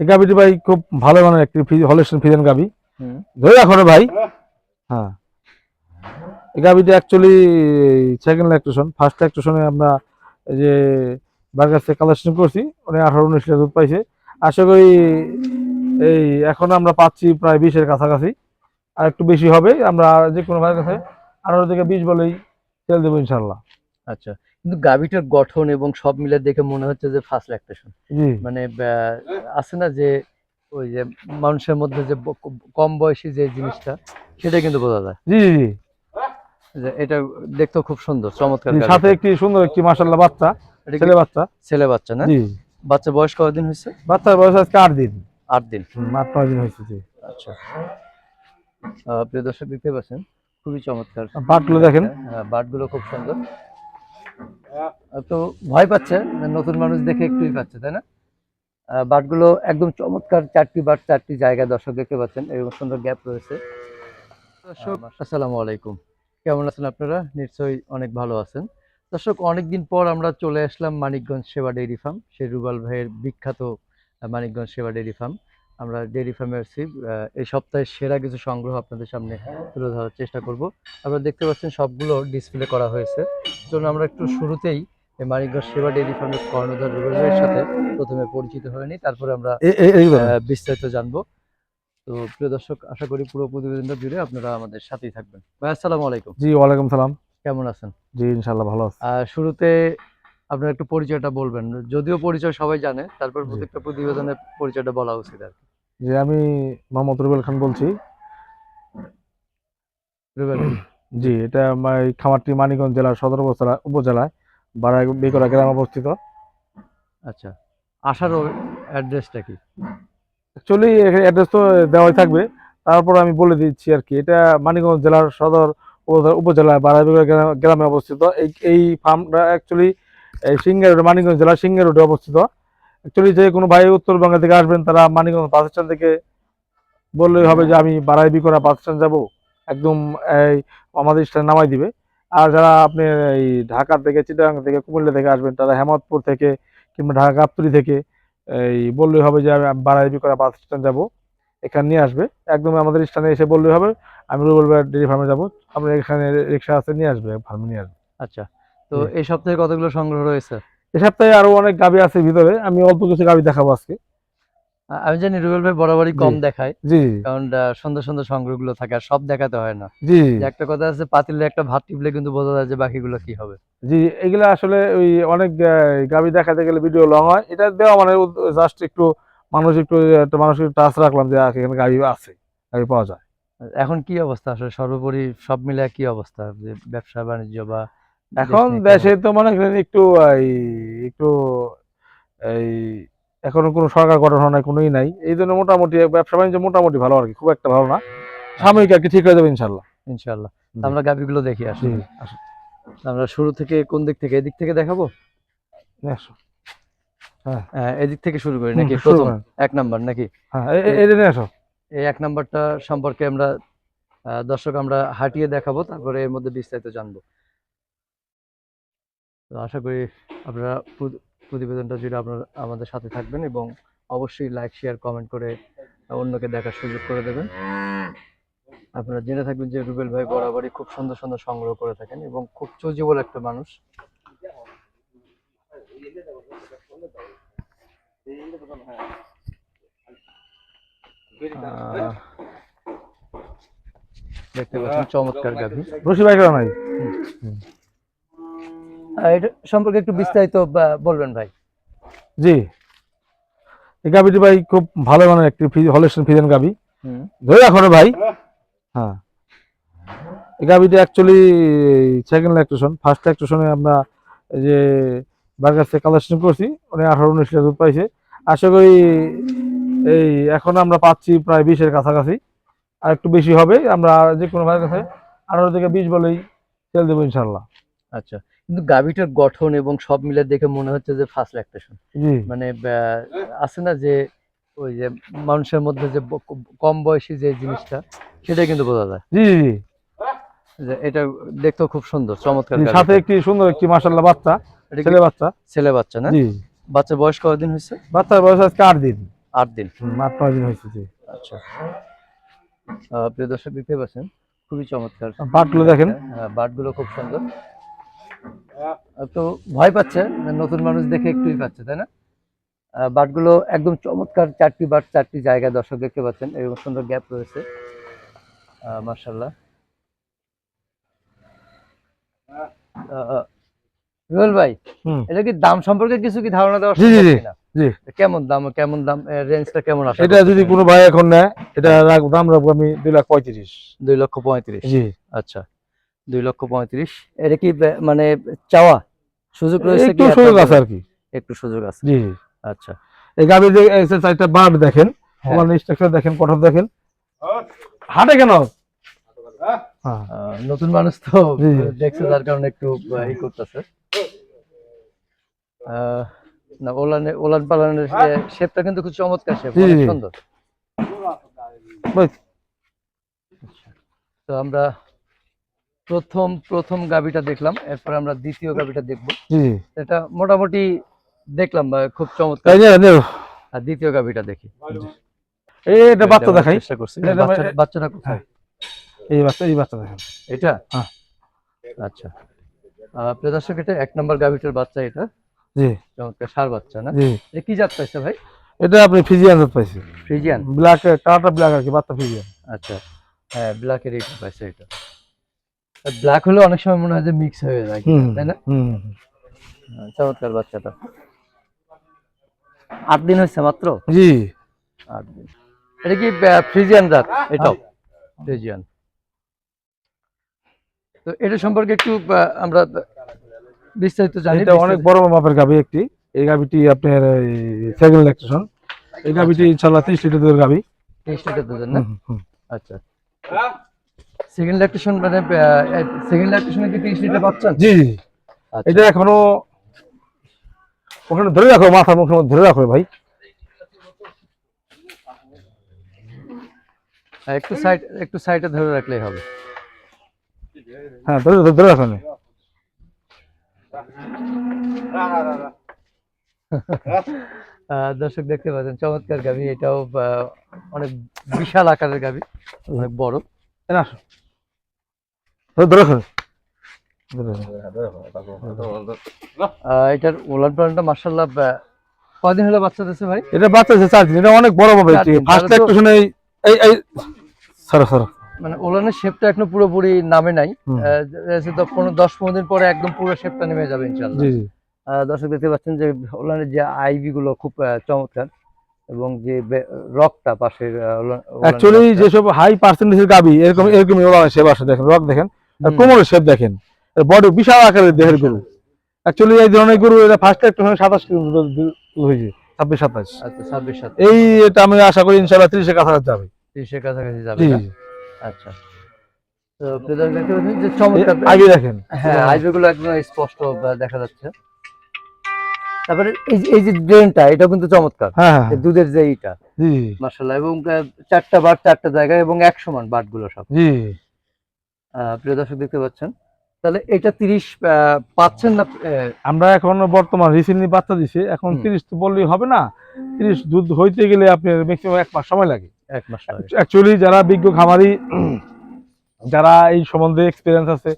এই গাবিটি ভাই খুব ভালো মানের একটি হলেস্টন ফিজেন গাবি ধরে রাখো রে ভাই। হ্যাঁ। এই গাবিটি অ্যাকচুয়ালি সেকেন্ড ল্যাকটেশন ফার্স্ট ল্যাকটেশনে আমরা এই যে বার্গার থেকে কালেকশন করছি উনি আঠারো উনিশ লিটার দুধ পাইছে। আশা করি এই এখন আমরা পাচ্ছি প্রায় বিশের কাছাকাছি। আর একটু বেশি হবে আমরা যে কোনো ভাইয়ের কাছে আঠারো থেকে বিশ বলেই তেল দেবো ইনশাল্লাহ আচ্ছা। কিন্তু গাভীটার গঠন এবং সব মিলে দেখে মনে হচ্ছে যে ফার্স্ট ল্যাকটেশন মানে আছে না যে ওই যে মানুষের মধ্যে যে কম বয়সী যে জিনিসটা সেটা কিন্তু বোঝা যায়। জি জি এটা দেখতেও খুব সুন্দর চমৎকার সাথে একটি সুন্দর একটি মাসাল্লাহ বাচ্চা ছেলে বাচ্চা? ছেলে বাচ্চা না? জি। বাচ্চা বয়স কতদিন হয়েছে? বাচ্চার বয়স আজকে আট দিন। আট দিন। আট নয় দিন হয়েছে জি। আচ্ছা। প্রিয় দর্শক দেখতে পাচ্ছেন খুবই চমৎকার। পাটগুলো দেখেন। হ্যাঁ বাটগুলো খুব সুন্দর। তো ভয় পাচ্ছে নতুন মানুষ দেখে একটুই পাচ্ছে তাই না? বাটগুলো একদম চমৎকার চারটি বাট চারটি জায়গায় দর্শক দেখতে পাচ্ছেন এরকম সুন্দর গ্যাপ রয়েছে। দর্শক আসসালামু আলাইকুম। কেমন আছেন আপনারা? নিশ্চয়ই অনেক ভালো আছেন। দর্শক অনেকদিন পর আমরা চলে আসলাম মানিকগঞ্জ সেবা ডেইরি ফার্ম সেই রুবাল ভাইয়ের বিখ্যাত মানিকগঞ্জ সেবা ডেইরি ফার্ম। আমরা ডেইরি ফার্মে আসছি এই সপ্তাহের সেরা কিছু সংগ্রহ আপনাদের সামনে তুলে ধরার চেষ্টা করব। আপনারা দেখতে পাচ্ছেন সবগুলো ডিসপ্লে করা হয়েছে। জন্য আমরা একটু শুরুতেই এই মানিকগঞ্জ সেবা ডেইরি ফার্মের কর্ণধার রুবেল ভাইয়ের সাথে প্রথমে পরিচিত হয়ে নিই তারপরে আমরা বিস্তারিত জানব। তো প্রিয় দর্শক আশা করি পুরো প্রতিবেদনটা জুড়ে আপনারা আমাদের সাথেই থাকবেন। ভাই আসসালামু আলাইকুম। জি ওয়ালাইকুম সালাম। কেমন আছেন? জি ইনশাল্লাহ ভালো আছে। শুরুতে আপনার একটু পরিচয়টা বলবেন। যদিও পরিচয় সবাই জানে তারপর। প্রত্যেকটা প্রতিবেদনের পরিচয়টা বলা উচিত আর কি। যে আমি মোহাম্মদ রুবেল খান বলছি। রুবেল। জি এটা আমার খামারটি মানিকগঞ্জ জেলার সদর উপজেলা উপজেলায় বারাই বেকরা গ্রামে অবস্থিত। আচ্ছা আসার অ্যাড্রেসটা কি? অ্যাকচুয়ালি অ্যাড্রেস তো দেওয়াই থাকবে। তারপর আমি বলে দিচ্ছি আর কি এটা মানিকগঞ্জ জেলার সদর উপজেলা- বেকরা গ্রামে- গ্রামে অবস্থিত। এই এই ফার্মটা অ্যাকচুয়ালি এই সিঙ্গার রোডে, মানিকগঞ্জ জেলা সিঙ্গার রোডে অবস্থিত। অ্যাকচুয়ালি যে কোনো ভাই উত্তরবঙ্গ থেকে আসবেন, তারা মানিকগঞ্জ বাস স্ট্যান্ড থেকে বললেই হবে যে আমি বারাই বিকরা বাস স্ট্যান্ড যাব। একদম এই আমাদের স্ট্যান্ড নামাই দিবে। আর যারা আপনি এই ঢাকা থেকে, চিটাগাং থেকে, কুমিল্লা থেকে আসবেন, তারা হেমতপুর থেকে কিংবা ঢাকা গাবতলি থেকে, এই বললেই হবে যে আমি বারাই বিকরা বাস স্ট্যান্ড যাব। এখানে নিয়ে আসবে। একদম আমাদের স্ট্যান্ডে এসে বললেই হবে, আমি রুবেল ডেরি ফার্মে যাব। আপনার এখানে রিক্সা আছে, নিয়ে আসবে ফার্মে নিয়ে আসবে। আচ্ছা। তো এই সপ্তাহে কতগুলো সংগ্রহ রয়েছে? এ সপ্তাহে আরও অনেক গাবি আছে ভিতরে আমি অল্প কিছু গাবি দেখাবো আজকে। আমি জানি রুবেল ভাই বরাবরই কম দেখায় জি। কারণ সুন্দর সুন্দর সংগ্রহগুলো থাকে আর সব দেখাতে হয় না। জি। একটা কথা আছে পাতিলে একটা ভাত টিপলে কিন্তু বোঝা যায় যে বাকিগুলো কি হবে। জি এগুলা আসলে ওই অনেক গাবি দেখাতে গেলে ভিডিও লং হয়। এটা দেওয়া মানে জাস্ট একটু মানুষ একটু একটা মানুষের টাচ রাখলাম যে এখানে গাবি আছে গাবি পাওয়া যায়। এখন কি অবস্থা? আসলে সর্বোপরি সব মিলে কি অবস্থা? যে ব্যবসা বাণিজ্য বা এখন দেশে তো মনে করেন একটু একটু এই এখনও কোনো সরকার গঠন হয় নাই কোনোই নাই। এই জন্য মোটামুটি ব্যবসা বাণিজ্য মোটামুটি ভালো আর কি খুব একটা ভালো না। সাময়িক আর কি ঠিক হয়ে যাবে ইনশাল্লাহ। ইনশাল্লাহ। আমরা গাভিগুলো দেখি জি আসলে আমরা শুরু থেকে কোন দিক থেকে? এদিক থেকে দেখাবো? আসো। আহ, এদিক থেকে শুরু করি নাকি? প্রথম এক নাম্বার নাকি? হ্যাঁ আসো। এই এক নাম্বারটা সম্পর্কে আমরা দর্শক আমরা হাঁটিয়ে দেখাবো তারপরে এর মধ্যে বিস্তারিত জানব। তো আশা করি আপনারা প্রতি- প্রতিবেদনটা জুড়ে আপনারা আমাদের সাথে থাকবেন এবং অবশ্যই লাইক শেয়ার কমেন্ট করে অন্যকে দেখার সুযোগ করে দেবেন। আপনারা জেনে থাকবেন যে রুবেল ভাই বরাবরই খুব সুন্দর সুন্দর সংগ্রহ করে থাকেন এবং খুব চজিবল একটা মানুষ। দেখতে পাচ্ছেন চমৎকার গাভী। রশি ভাই আহ, এটা সম্পর্কে একটু বিস্তারিত বলবেন ভাই। জি। এই গাবিটি ভাই খুব ভালো মানের একটি হলেস্টন ফিজেন গাবি ধরে রাখো ভাই। হ্যাঁ। এই গাবিটি অ্যাকচুয়ালি সেকেন্ড ল্যাকটেশন ফার্স্ট ল্যাকটেশনে আমরা যে বার্গার থেকে কালেকশন করছি উনি আঠারো উনিশ লিটার দুধ পাইছে। আশা করি এই এখন আমরা পাচ্ছি প্রায় বিশের কাছাকাছি। আর একটু বেশি হবে আমরা যে কোনো ভাইয়ের কাছে আঠারো থেকে বিশ বলেই তেল দেবো ইনশাল্লাহ আচ্ছা। কিন্তু গাভীটার গঠন এবং সব মিলে দেখে মনে হচ্ছে যে ফার্স্ট ল্যাকটেশন মানে আছে না যে ওই যে মানুষের মধ্যে যে কম বয়সী যে জিনিসটা সেটা কিন্তু বোঝা যায়। জি জি এটা দেখতেও খুব সুন্দর চমৎকার সাথে একটি সুন্দর একটি মাসাল্লাহ বাচ্চা ছেলে বাচ্চা। ছেলে বাচ্চা না? জি। বাচ্চা বয়স কতদিন হয়েছে? বাচ্চার বয়স আজকে আট দিন। আট দিন। হুম, আট দিন হয়েছে জি। আচ্ছা। প্রিয় দর্শক দেখতে পাচ্ছেন খুবই চমৎকার। বাটগুলো দেখেন। হ্যাঁ, বাটগুলো খুব সুন্দর। তো ভয় পাচ্ছে নতুন মানুষ দেখে একটুই পাচ্ছে তাই না? বাটগুলো একদম চমৎকার চারটি বাট চারটি জায়গায় দর্শক দেখতে পাচ্ছেন সুন্দর গ্যাপ রয়েছে। মার্শাল্লাহ ভাই এটা কি দাম সম্পর্কে কিছু কি ধারণা দেওয়া জি, জি, জি, কেমন দাম কেমন দাম রেঞ্জটা কেমন আসে এটা যদি কোনো ভাই এখন নেয় এটা দাম রাখব আমি দুই লাখ পঁয়ত্রিশ। দুই লক্ষ পঁয়ত্রিশ। জি। আচ্ছা। দুই লক্ষ পঁয়ত্রিশ। এটা কি মানে চাওয়া? সুযোগ রয়েছে একটু সুযোগ আছে আর কি। একটু সুযোগ আছে। জি আচ্ছা। এই গাভীর যে চারটা বার্ড দেখেন হ্যাঁ। ওমান স্ট্রাকচার দেখেন কঠোর দেখেন। হাটে কেন? হ্যাঁ। নতুন মানুষ তো দেখছে যার কারণে একটু ই করতেছে। না ওলানে ওলান পালানের শেপটা কিন্তু খুব চমৎকার শেপ সুন্দর। তো আমরা প্রথম প্রথম গাবিটা দেখলাম এরপর আমরা দ্বিতীয় গাবিটা দেখব। এটা মোটামুটি দেখলাম খুব চমৎকার। আর দ্বিতীয় গাবিটা দেখি। এই এটা বাচ্চা দেখার দেখাই। চেষ্টা করছি। বাচ্চাটা কোথায়? এই বাচ্চা এই বাচ্চা দেখেন। এটা? হ্যাঁ। আচ্ছা। প্রিয় দর্শক এটা এক নম্বর গাভিটার বাচ্চা এটা। জি। চমৎকার সার বাচ্চা না? জি। এটা কি জাত পাইছে ভাই? এটা আপনি ফিজিয়ান জাত পাইছি। ফ্রিজিয়ান ব্ল্যাক কালারটা ব্ল্যাক আর কি বাচ্চা ফিজিয়ান। আচ্ছা। হ্যাঁ ব্ল্যাকের এটা পাইছে এটা। ব্ল্যাক হলে অনেক সময় মনে হয় যে মিক্স হয়ে যায় তাই না? হুম চমৎকার বাচ্চাটা। আট দিন হয়েছে মাত্র? জি। আট দিন। এটা কি ফ্রিজিয়ান জাত? এটাও? ফ্রিজিয়ান তো এটা সম্পর্কে একটু আমরা বিস্তারিত জানি এটা অনেক বড় মাপের গাভী একটি। এই গাভীটি আপনার সেকেন্ড ল্যাকটেশন এই গাভীটি ইনশাল্লাহ ত্রিশ লিটার দুধের গাভী। তেইশ লিটার দুধের না। আচ্ছা। সেকেন্ড ল্যাকটেশন মানে সেকেন্ড ল্যাকটেশনে কি তেইশ লিটার পাচ্ছেন? জি জি। আচ্ছা। এটা এখনও ওখানে ধরে রাখো মাথার মুখের মধ্যে ধরে রাখো ভাই। হ্যাঁ, একটু সাইড একটু সাইডে ধরে রাখলেই হবে। হ্যাঁ ধরে ধরে- রাখো নে। দর্শক দেখতে পাচ্ছেন চমৎকার গাভি এটাও অনেক বিশাল আকারের গাভি অনেক বড়। আসো। এটার ওলান মার্শাল্লাহ কদিন হলো বাচ্চা দিচ্ছে ভাই? এটা বাচ্চা চার দিন। এটা অনেক বড় ফার্স্ট তো- ল্যাকটেশন এই এই সরো সরো। মানে ওলানের শেপটা এখনও পুরোপুরি নামে নাই। দশ পনেরো দিন পরে একদম পুরো শেপটা নেমে যাবে ইনশাল্লাহ দর্শক দেখতে পাচ্ছেন যে ওলানের যে আইভি গুলো খুব আহ, চমৎকার। এবং যে রকটা পাশের অ্যাকচুয়ালি। যেসব হাই পার্সেন্টেজের গাবি এরকম এরকমই ওলা শেপ আসে দেখেন রক দেখেন আর। কোমরের শেপ দেখেন বডি বিশাল আকারের দেহের গরু। অ্যাকচুয়ালি এই ধরনের গরু এটা ফার্স্ট একটা সাতাশ কিলো হয়েছে ছাব্বিশ সাতাশ। আচ্ছা ছাব্বিশ সাত এই এটা আমি আশা করি ইনশাল্লাহ ত্রিশের কাছাকাছি যাবে। ত্রিশের কাছাকাছি যাবে। আচ্ছা। তো দেখতে পাচ্ছেন যে চমৎকার আগে দেখেন। হ্যাঁ আইভি গুলো একদম স্পষ্ট দেখা যাচ্ছে। তারপরে এই যে- এই যে ড্রেনটা এটা কিন্তু চমৎকার। হ্যাঁ হ্যাঁ দুধের যে এইটা। মার্শাল্লাহ এবং চারটা বাট চারটা জায়গায় এবং এক সমান বাটগুলো সব প্রিয় দর্শক দেখতে পাচ্ছেন। তাহলে এটা তিরিশ পাচ্ছেন না আমরা এখন বর্তমান রিসেন্টলি বাচ্চা দিছে এখন তিরিশ তো বললেই হবে না। তিরিশ দুধ হইতে গেলে আপনার ম্যাক্সিমাম এক মাস সময় লাগে। এক মাস। অ্যাকচুয়ালি যারা বিজ্ঞ খামারি যারা এই সম্বন্ধে এক্সপিরিয়েন্স আছে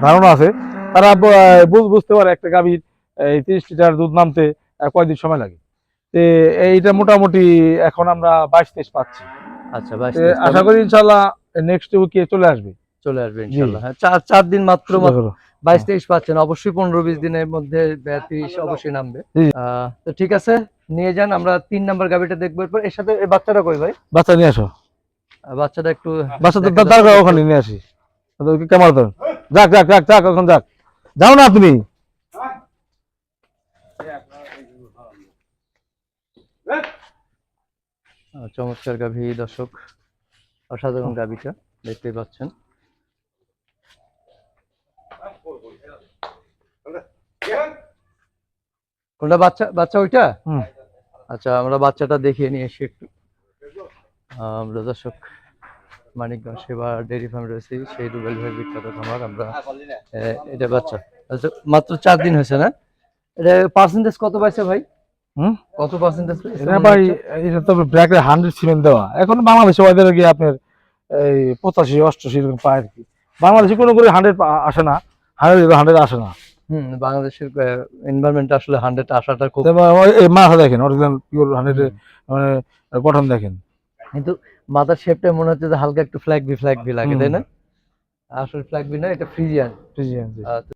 ধারণা আছে তারা বুঝ- বুঝতে পারে একটা গাভীর এই তিরিশ লিটার দুধ নামতে কয়দিন সময় লাগে? তে এইটা মোটামুটি এখন আমরা বাইশ তেইশ পাচ্ছি। আচ্ছা বাইশ আশা করি ইনশাল্লাহ নেক্সট উইকে চলে আসবে। চলে আসবে ইনশাল্লাহ হ্যাঁ চার চার দিন মাত্র বাইশ তেইশ পাচ্ছেন। অবশ্যই পনেরো বিশ দিনের মধ্যে তিরিশ অবশ্যই নামবে। আহ, তো ঠিক আছে নিয়ে যান আমরা তিন নাম্বার গাড়িটা দেখব। এরপর এর সাথে বাচ্চাটা কই ভাই? বাচ্চা নিয়ে আসো। বাচ্চাটা একটু বাচ্চা তো দেখা তার যাচ্ছে। ওখানে নিয়ে আসি। ক্যামেরা ধর যাক যাক যাক যাক এখন যাক। যাও না তুমি। চমৎকার গাভী দর্শক, অসাধারণ গাভীটা দেখতেই পাচ্ছেন। কোনটা বাচ্চা বাচ্চা ওইটা। আচ্ছা আমরা বাচ্চাটা দেখিয়ে নিয়ে এসে একটু আমরা দর্শক মানিকগঞ্জ সেবা ডেয়ারি ফার্ম রয়েছে, সেই রুবেল ভাই বিখ্যাত খামার, আমরা এটা বাচ্চা। আচ্ছা মাত্র চার দিন হয়েছে না? এটা পার্সেন্টেজ কত পাইছে ভাই? হুম? কত পার্সেন্টেজ এটা ভাই এটা তো ব্র্যাকের হান্ড্রেড সিমেন্ট দেওয়া। এখন বাংলাদেশে ওদের গিয়ে আপনার এই পঁচাশি অষ্টাশি এরকম পায় আর কি। বাংলাদেশে কোনো করে হান্ড্রেড আসে না। হান্ড্রেড হান্ড্রেড আসে না। হুম বাংলাদেশের এনভায়রনমেন্ট আসলে হান্ড্রেড আসাটা খুব মাথা দেখেন অরিজিনাল পিওর হান্ড্রেড মানে গঠন দেখেন। কিন্তু মাথার শেপটা মনে হচ্ছে যে হালকা একটু ফ্ল্যাগ বি ফ্ল্যাগ বি লাগে তাই না? আসলে ফ্ল্যাগ বি না এটা ফ্রিজিয়ান ফ্রিজিয়ান